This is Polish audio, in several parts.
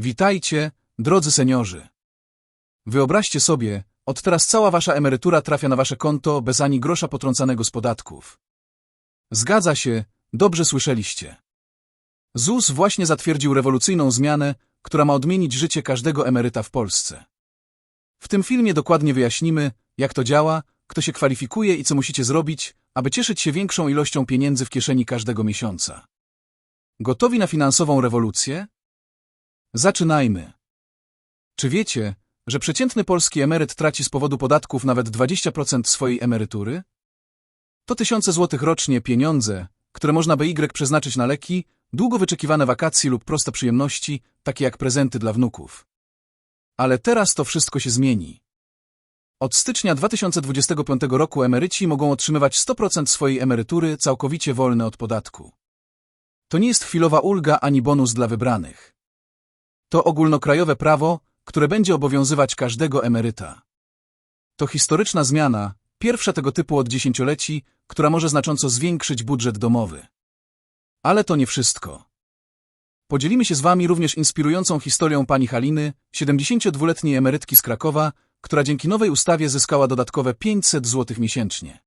Witajcie, drodzy seniorzy. Wyobraźcie sobie, od teraz cała wasza emerytura trafia na wasze konto bez ani grosza potrącanego z podatków. Zgadza się, dobrze słyszeliście. ZUS właśnie zatwierdził rewolucyjną zmianę, która ma odmienić życie każdego emeryta w Polsce. W tym filmie dokładnie wyjaśnimy, jak to działa, kto się kwalifikuje i co musicie zrobić, aby cieszyć się większą ilością pieniędzy w kieszeni każdego miesiąca. Gotowi na finansową rewolucję? Zaczynajmy. Czy wiecie, że przeciętny polski emeryt traci z powodu podatków nawet 20% swojej emerytury? To tysiące złotych rocznie pieniądze, które można by Y przeznaczyć na leki, długo wyczekiwane wakacje lub proste przyjemności, takie jak prezenty dla wnuków. Ale teraz to wszystko się zmieni. Od stycznia 2025 roku emeryci mogą otrzymywać 100% swojej emerytury całkowicie wolne od podatku. To nie jest chwilowa ulga ani bonus dla wybranych. To ogólnokrajowe prawo, które będzie obowiązywać każdego emeryta. To historyczna zmiana, pierwsza tego typu od dziesięcioleci, która może znacząco zwiększyć budżet domowy. Ale to nie wszystko. Podzielimy się z Wami również inspirującą historią pani Haliny, 72-letniej emerytki z Krakowa, która dzięki nowej ustawie zyskała dodatkowe 500 zł miesięcznie.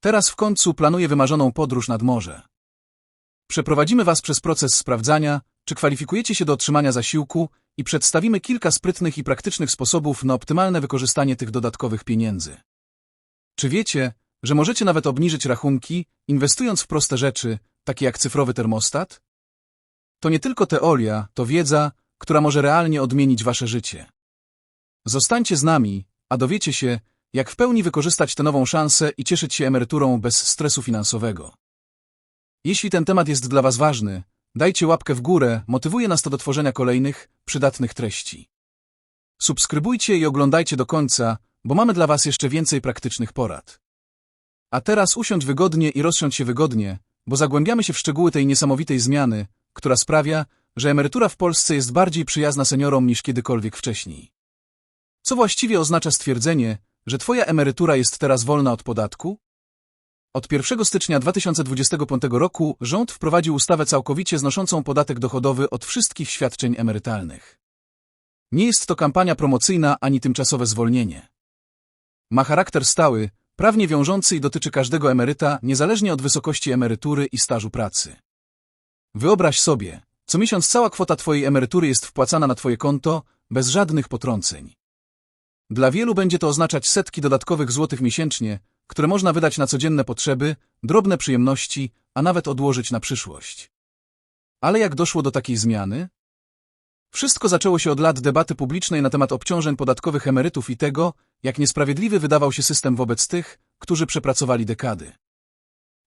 Teraz w końcu planuje wymarzoną podróż nad morze. Przeprowadzimy Was przez proces sprawdzania, czy kwalifikujecie się do otrzymania zasiłku i przedstawimy kilka sprytnych i praktycznych sposobów na optymalne wykorzystanie tych dodatkowych pieniędzy. Czy wiecie, że możecie nawet obniżyć rachunki, inwestując w proste rzeczy, takie jak cyfrowy termostat? To nie tylko teoria, to wiedza, która może realnie odmienić Wasze życie. Zostańcie z nami, a dowiecie się, jak w pełni wykorzystać tę nową szansę i cieszyć się emeryturą bez stresu finansowego. Jeśli ten temat jest dla Was ważny, dajcie łapkę w górę, motywuje nas to do tworzenia kolejnych, przydatnych treści. Subskrybujcie i oglądajcie do końca, bo mamy dla Was jeszcze więcej praktycznych porad. A teraz usiądź wygodnie i rozsiądź się wygodnie, bo zagłębiamy się w szczegóły tej niesamowitej zmiany, która sprawia, że emerytura w Polsce jest bardziej przyjazna seniorom niż kiedykolwiek wcześniej. Co właściwie oznacza stwierdzenie, że Twoja emerytura jest teraz wolna od podatku? Od 1 stycznia 2025 roku rząd wprowadził ustawę całkowicie znoszącą podatek dochodowy od wszystkich świadczeń emerytalnych. Nie jest to kampania promocyjna ani tymczasowe zwolnienie. Ma charakter stały, prawnie wiążący i dotyczy każdego emeryta, niezależnie od wysokości emerytury i stażu pracy. Wyobraź sobie, co miesiąc cała kwota Twojej emerytury jest wpłacana na Twoje konto, bez żadnych potrąceń. Dla wielu będzie to oznaczać setki dodatkowych złotych miesięcznie, które można wydać na codzienne potrzeby, drobne przyjemności, a nawet odłożyć na przyszłość. Ale jak doszło do takiej zmiany? Wszystko zaczęło się od lat debaty publicznej na temat obciążeń podatkowych emerytów i tego, jak niesprawiedliwy wydawał się system wobec tych, którzy przepracowali dekady.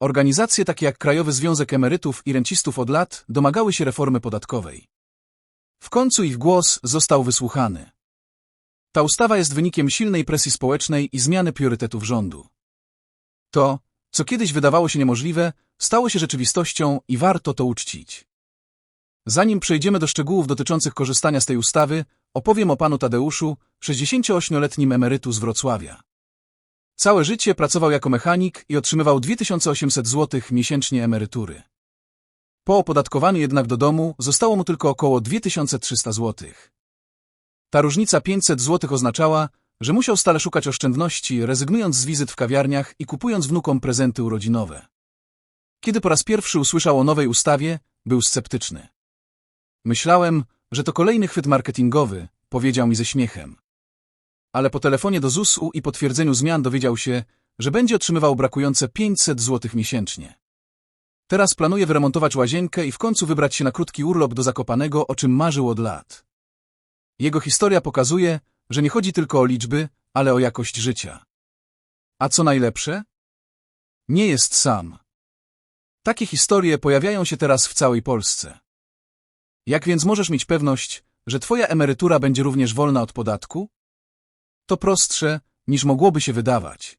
Organizacje takie jak Krajowy Związek Emerytów i Rencistów od lat domagały się reformy podatkowej. W końcu ich głos został wysłuchany. Ta ustawa jest wynikiem silnej presji społecznej i zmiany priorytetów rządu. To, co kiedyś wydawało się niemożliwe, stało się rzeczywistością i warto to uczcić. Zanim przejdziemy do szczegółów dotyczących korzystania z tej ustawy, opowiem o panu Tadeuszu, 68-letnim emerytu z Wrocławia. Całe życie pracował jako mechanik i otrzymywał 2800 zł miesięcznie emerytury. Po opodatkowaniu jednak do domu zostało mu tylko około 2300 zł. Ta różnica 500 zł oznaczała, że musiał stale szukać oszczędności, rezygnując z wizyt w kawiarniach i kupując wnukom prezenty urodzinowe. Kiedy po raz pierwszy usłyszał o nowej ustawie, był sceptyczny. Myślałem, że to kolejny chwyt marketingowy, powiedział mi ze śmiechem. Ale po telefonie do ZUS-u i potwierdzeniu zmian dowiedział się, że będzie otrzymywał brakujące 500 zł miesięcznie. Teraz planuje wyremontować łazienkę i w końcu wybrać się na krótki urlop do Zakopanego, o czym marzył od lat. Jego historia pokazuje, że nie chodzi tylko o liczby, ale o jakość życia. A co najlepsze? Nie jest sam. Takie historie pojawiają się teraz w całej Polsce. Jak więc możesz mieć pewność, że Twoja emerytura będzie również wolna od podatku? To prostsze, niż mogłoby się wydawać.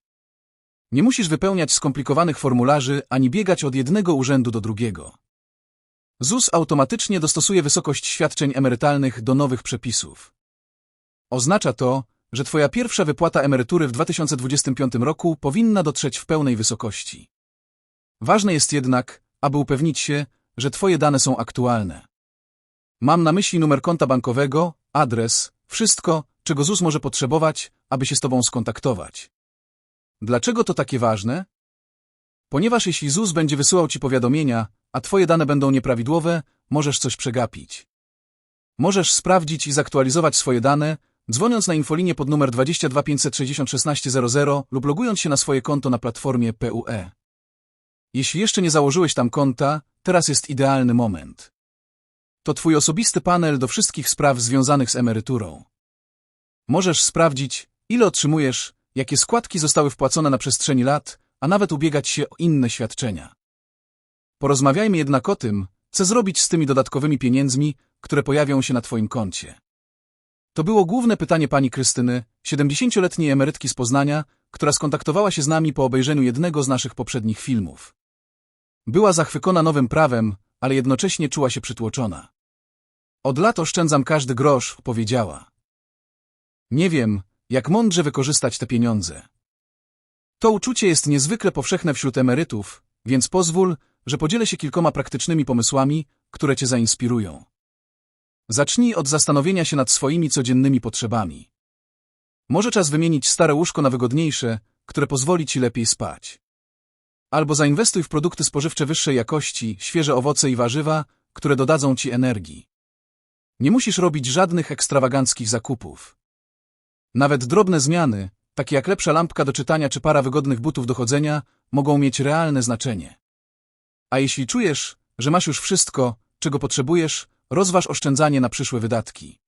Nie musisz wypełniać skomplikowanych formularzy ani biegać od jednego urzędu do drugiego. ZUS automatycznie dostosuje wysokość świadczeń emerytalnych do nowych przepisów. Oznacza to, że Twoja pierwsza wypłata emerytury w 2025 roku powinna dotrzeć w pełnej wysokości. Ważne jest jednak, aby upewnić się, że Twoje dane są aktualne. Mam na myśli numer konta bankowego, adres, wszystko, czego ZUS może potrzebować, aby się z Tobą skontaktować. Dlaczego to takie ważne? Ponieważ jeśli ZUS będzie wysyłał Ci powiadomienia, a Twoje dane będą nieprawidłowe, możesz coś przegapić. Możesz sprawdzić i zaktualizować swoje dane, dzwoniąc na infolinię pod numer 22 560 1600 lub logując się na swoje konto na platformie PUE. Jeśli jeszcze nie założyłeś tam konta, teraz jest idealny moment. To Twój osobisty panel do wszystkich spraw związanych z emeryturą. Możesz sprawdzić, ile otrzymujesz, jakie składki zostały wpłacone na przestrzeni lat, a nawet ubiegać się o inne świadczenia. Porozmawiajmy jednak o tym, co zrobić z tymi dodatkowymi pieniędzmi, które pojawią się na Twoim koncie. To było główne pytanie pani Krystyny, 70-letniej emerytki z Poznania, która skontaktowała się z nami po obejrzeniu jednego z naszych poprzednich filmów. Była zachwycona nowym prawem, ale jednocześnie czuła się przytłoczona. Od lat oszczędzam każdy grosz, powiedziała. Nie wiem, jak mądrze wykorzystać te pieniądze. To uczucie jest niezwykle powszechne wśród emerytów, więc pozwól, że podzielę się kilkoma praktycznymi pomysłami, które Cię zainspirują. Zacznij od zastanowienia się nad swoimi codziennymi potrzebami. Może czas wymienić stare łóżko na wygodniejsze, które pozwoli Ci lepiej spać. Albo zainwestuj w produkty spożywcze wyższej jakości, świeże owoce i warzywa, które dodadzą Ci energii. Nie musisz robić żadnych ekstrawaganckich zakupów. Nawet drobne zmiany, takie jak lepsza lampka do czytania czy para wygodnych butów do chodzenia, mogą mieć realne znaczenie. A jeśli czujesz, że masz już wszystko, czego potrzebujesz, rozważ oszczędzanie na przyszłe wydatki.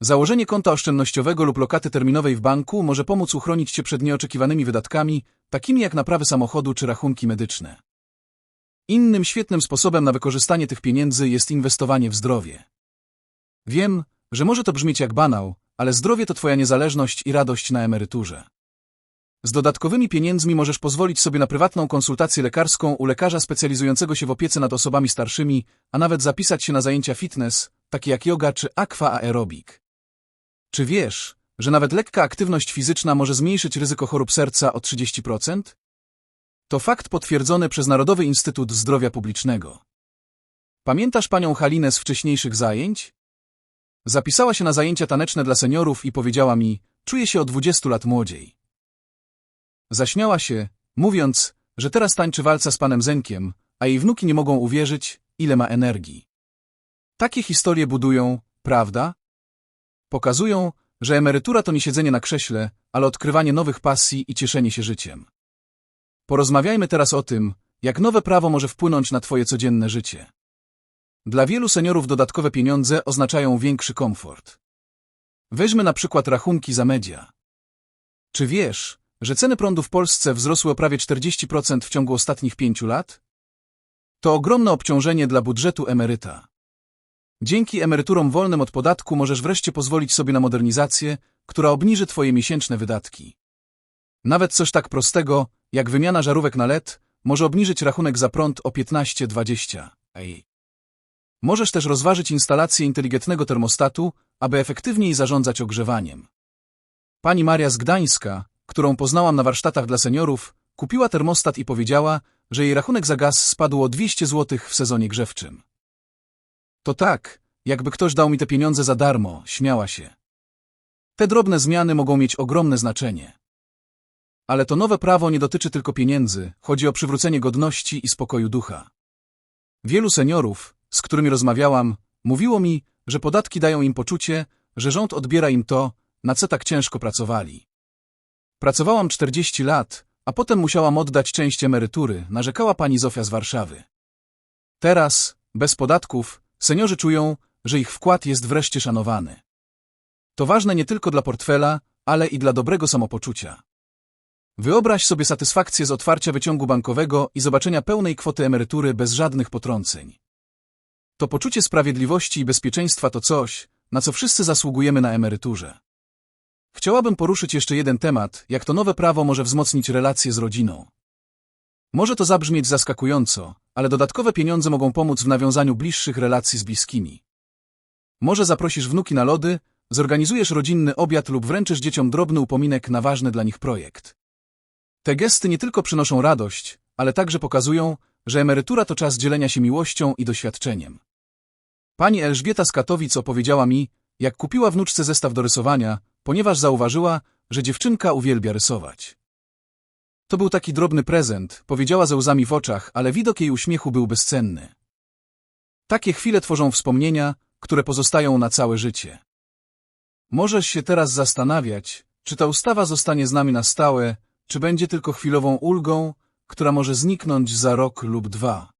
Założenie konta oszczędnościowego lub lokaty terminowej w banku może pomóc uchronić Cię przed nieoczekiwanymi wydatkami, takimi jak naprawy samochodu czy rachunki medyczne. Innym świetnym sposobem na wykorzystanie tych pieniędzy jest inwestowanie w zdrowie. Wiem, że może to brzmieć jak banał, ale zdrowie to Twoja niezależność i radość na emeryturze. Z dodatkowymi pieniędzmi możesz pozwolić sobie na prywatną konsultację lekarską u lekarza specjalizującego się w opiece nad osobami starszymi, a nawet zapisać się na zajęcia fitness, takie jak yoga czy aqua aerobik. Czy wiesz, że nawet lekka aktywność fizyczna może zmniejszyć ryzyko chorób serca o 30%? To fakt potwierdzony przez Narodowy Instytut Zdrowia Publicznego. Pamiętasz panią Halinę z wcześniejszych zajęć? Zapisała się na zajęcia taneczne dla seniorów i powiedziała mi, czuję się o 20 lat młodziej. Zaśmiała się, mówiąc, że teraz tańczy walca z panem Zenkiem, a jej wnuki nie mogą uwierzyć, ile ma energii. Takie historie budują, prawda? Pokazują, że emerytura to nie siedzenie na krześle, ale odkrywanie nowych pasji i cieszenie się życiem. Porozmawiajmy teraz o tym, jak nowe prawo może wpłynąć na Twoje codzienne życie. Dla wielu seniorów dodatkowe pieniądze oznaczają większy komfort. Weźmy na przykład rachunki za media. Czy wiesz, że ceny prądu w Polsce wzrosły o prawie 40% w ciągu ostatnich pięciu lat? To ogromne obciążenie dla budżetu emeryta. Dzięki emeryturom wolnym od podatku możesz wreszcie pozwolić sobie na modernizację, która obniży Twoje miesięczne wydatki. Nawet coś tak prostego, jak wymiana żarówek na LED, może obniżyć rachunek za prąd o 15-20. Możesz też rozważyć instalację inteligentnego termostatu, aby efektywniej zarządzać ogrzewaniem. Pani Maria z Gdańska, którą poznałam na warsztatach dla seniorów, kupiła termostat i powiedziała, że jej rachunek za gaz spadł o 200 zł w sezonie grzewczym. To tak, jakby ktoś dał mi te pieniądze za darmo, śmiała się. Te drobne zmiany mogą mieć ogromne znaczenie. Ale to nowe prawo nie dotyczy tylko pieniędzy, chodzi o przywrócenie godności i spokoju ducha. Wielu seniorów, z którymi rozmawiałam, mówiło mi, że podatki dają im poczucie, że rząd odbiera im to, na co tak ciężko pracowali. Pracowałam 40 lat, a potem musiałam oddać część emerytury, narzekała pani Zofia z Warszawy. Teraz, bez podatków, seniorzy czują, że ich wkład jest wreszcie szanowany. To ważne nie tylko dla portfela, ale i dla dobrego samopoczucia. Wyobraź sobie satysfakcję z otwarcia wyciągu bankowego i zobaczenia pełnej kwoty emerytury bez żadnych potrąceń. To poczucie sprawiedliwości i bezpieczeństwa to coś, na co wszyscy zasługujemy na emeryturze. Chciałabym poruszyć jeszcze jeden temat, jak to nowe prawo może wzmocnić relacje z rodziną. Może to zabrzmieć zaskakująco, ale dodatkowe pieniądze mogą pomóc w nawiązaniu bliższych relacji z bliskimi. Może zaprosisz wnuki na lody, zorganizujesz rodzinny obiad lub wręczysz dzieciom drobny upominek na ważny dla nich projekt. Te gesty nie tylko przynoszą radość, ale także pokazują, że emerytura to czas dzielenia się miłością i doświadczeniem. Pani Elżbieta z Katowic opowiedziała mi, jak kupiła wnuczce zestaw do rysowania, ponieważ zauważyła, że dziewczynka uwielbia rysować. To był taki drobny prezent, powiedziała ze łzami w oczach, ale widok jej uśmiechu był bezcenny. Takie chwile tworzą wspomnienia, które pozostają na całe życie. Możesz się teraz zastanawiać, czy ta ustawa zostanie z nami na stałe, czy będzie tylko chwilową ulgą, która może zniknąć za rok lub dwa.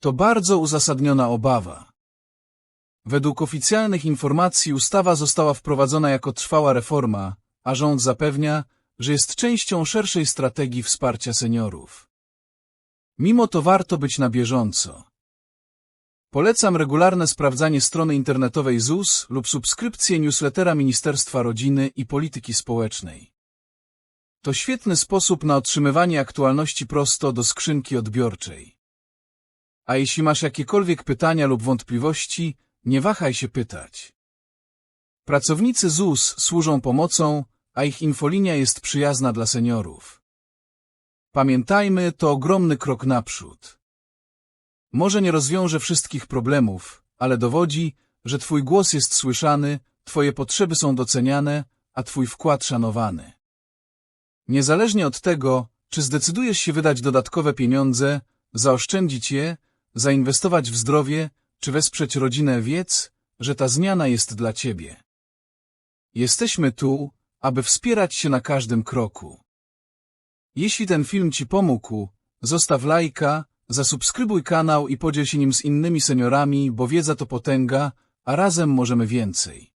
To bardzo uzasadniona obawa. Według oficjalnych informacji ustawa została wprowadzona jako trwała reforma, a rząd zapewnia, że jest częścią szerszej strategii wsparcia seniorów. Mimo to warto być na bieżąco. Polecam regularne sprawdzanie strony internetowej ZUS lub subskrypcję newslettera Ministerstwa Rodziny i Polityki Społecznej. To świetny sposób na otrzymywanie aktualności prosto do skrzynki odbiorczej. A jeśli masz jakiekolwiek pytania lub wątpliwości, nie wahaj się pytać. Pracownicy ZUS służą pomocą, a ich infolinia jest przyjazna dla seniorów. Pamiętajmy, to ogromny krok naprzód. Może nie rozwiąże wszystkich problemów, ale dowodzi, że Twój głos jest słyszany, Twoje potrzeby są doceniane, a Twój wkład szanowany. Niezależnie od tego, czy zdecydujesz się wydać dodatkowe pieniądze, zaoszczędzić je, zainwestować w zdrowie, czy wesprzeć rodzinę, wiedz, że ta zmiana jest dla Ciebie. Jesteśmy tu, aby wspierać się na każdym kroku. Jeśli ten film Ci pomógł, zostaw lajka, zasubskrybuj kanał i podziel się nim z innymi seniorami, bo wiedza to potęga, a razem możemy więcej.